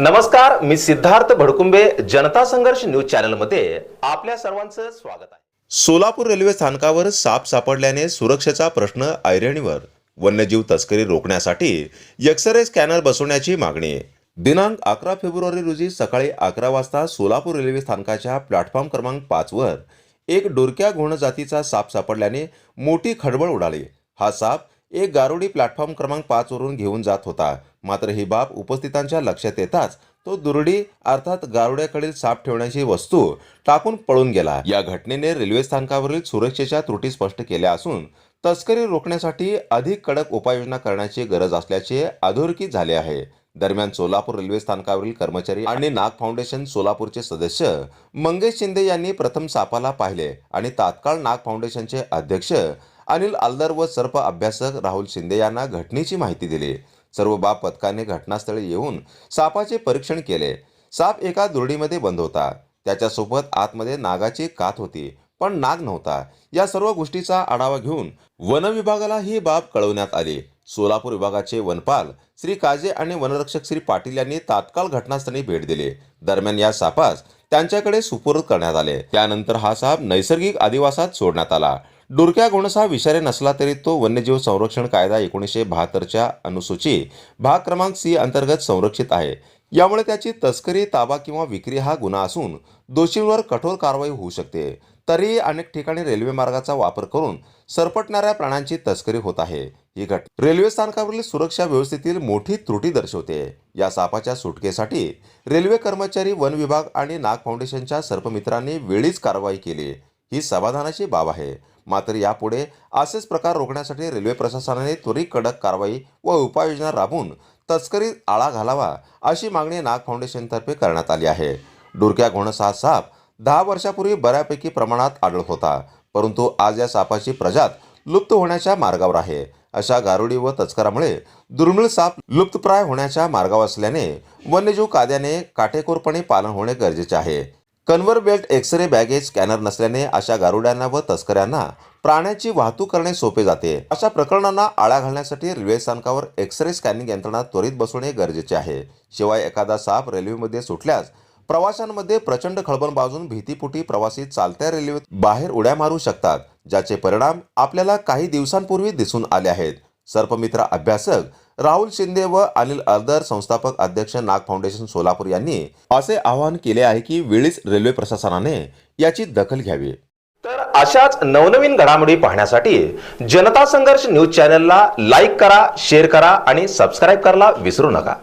नमस्कार मी सिद्धार्थ भडकुंबे जनता संघर्ष न्यूज चॅनलमध्ये आपल्या सर्वांचं स्वागत आहे. सोलापूर रेल्वे स्थानकावर साप सापडल्याने सुरक्षेचा प्रश्न ऐरणीवर. वन्यजीव तस्करी रोखण्यासाठी एक्सरे स्कॅनर बसवण्याची मागणी. दिनांक अकरा फेब्रुवारी रोजी सकाळी अकरा वाजता सोलापूर रेल्वे स्थानकाच्या प्लॅटफॉर्म क्रमांक पाचवर एक डोरक्या घोण जातीचा साप सापडल्याने मोठी खळबळ उडाली. हा साप एक गारुडी प्लॅटफॉर्म क्रमांक पाच वरून घेऊन जात होता. मात्र ही बाब उपस्थितांच्या लक्षात येताच तो दुरडी अर्थात गारुड्याकडील साप ठेवण्याची वस्तू टाकून पळून गेला. या घटनेने रेल्वे स्थानकावरील सुरक्षेच्या त्रुटी स्पष्ट केल्या असून तस्करी रोखण्यासाठी अधिक कडक उपाययोजना करण्याची गरज असल्याचे अधोरेखित झाले आहे. दरम्यान सोलापूर रेल्वे स्थानकावरील कर्मचारी आणि नाग फाउंडेशन सोलापूरचे सदस्य मंगेश शिंदे यांनी प्रथम सापाला पाहिले आणि तात्काळ नाग फाउंडेशनचे अध्यक्ष अनिल आलदार व सर्प अभ्यासक राहुल शिंदे यांना घटनेची माहिती दिली. सर्व बाब पथकाने घटनास्थळी येऊन सापाचे परीक्षण केले. साप एका दुरडीमध्ये बंद होता. त्याच्यासोबत आतमध्ये नागाची कात होती पण नाग नव्हता. या सर्व गोष्टीचा आढावा घेऊन वन विभागाला ही बाब कळवण्यात आली. सोलापूर विभागाचे वनपाल श्री काजे आणि वनरक्षक श्री पाटील यांनी तात्काळ घटनास्थळी भेट दिली. दरम्यान या सापास त्यांच्याकडे सुपूर्द करण्यात आले. त्यानंतर हा साप नैसर्गिक आदिवासात सोडण्यात आला. डुरक्या गुणसा विषारी नसला तरी तो वन्यजीव संरक्षण कायदा एकोणीसशे बहात्तरच्या अनुसूची भाग क्रमांक सी अंतर्गत संरक्षित आहे. यामुळे त्याची तस्करी ताबा किंवा विक्री हा गुन्हा असून दोषींवर कठोर कारवाई होऊ शकते. तरीही अनेक ठिकाणी रेल्वे मार्गाचा वापर करून सरपटणाऱ्या प्राण्यांची तस्करी होत आहे. ही घट रेल्वे स्थानकावरील सुरक्षा व्यवस्थेतील मोठी त्रुटी दर्शवते. या सापाच्या सुटकेसाठी रेल्वे कर्मचारी वन विभाग आणि नाग फाउंडेशनच्या सर्पमित्रांनी वेळीच कारवाई केली. ही समाधानाची बाब आहे. मात्र यापुढे असेच प्रकार रोखण्यासाठी रेल्वे प्रशासनाने त्वरित कडक कारवाई व उपाययोजना राबवून तस्करीत आळा घालावा अशी मागणी नाग फाउंडेशनतर्फे करण्यात आली आहे. डुरक्या घोणस हा साप दहा वर्षापूर्वी बऱ्यापैकी प्रमाणात आढळत होता परंतु आज या सापाची प्रजात लुप्त होण्याच्या मार्गावर आहे. अशा गारुडी व तस्करामुळे दुर्मिळ साप लुप्तप्राय होण्याच्या मार्गावर असल्याने वन्यजीव कायद्याने काटेकोरपणे पालन होणे गरजेचे आहे. Conveyor belt x-ray baggage scanner नसल्याने अशा गारुड्यांना व तस्कऱ्यांना प्राण्याची वाहतूक करणे सोपे जाते. अशा प्रकरणांना आळा घालण्यासाठी रेल्वे स्थानकावर एक्सरे स्कॅनिंग यंत्रणा त्वरित बसवणे गरजेचे आहे. शिवाय एखादा साप रेल्वेमध्ये सुटल्यास प्रवाशांमध्ये प्रचंड खळबळ बाजून भीतीपोटी प्रवासी चालत्या रेल्वेत बाहेर उड्या मारू शकतात ज्याचे परिणाम आपल्याला काही दिवसांपूर्वी दिसून आले आहेत. सर्पमित्र अभ्यासक राहुल शिंदे व अनिल अर्दर संस्थापक अध्यक्ष नाग फाउंडेशन सोलापूर यांनी असे आवाहन केले आहे की वेळीच रेल्वे प्रशासनाने याची दखल घ्यावी. तर अशाच नवनवीन घडामोडी पाहण्यासाठी जनता संघर्ष न्यूज चॅनलला लाईक करा शेअर करा आणि सबस्क्राईब करायला विसरू नका.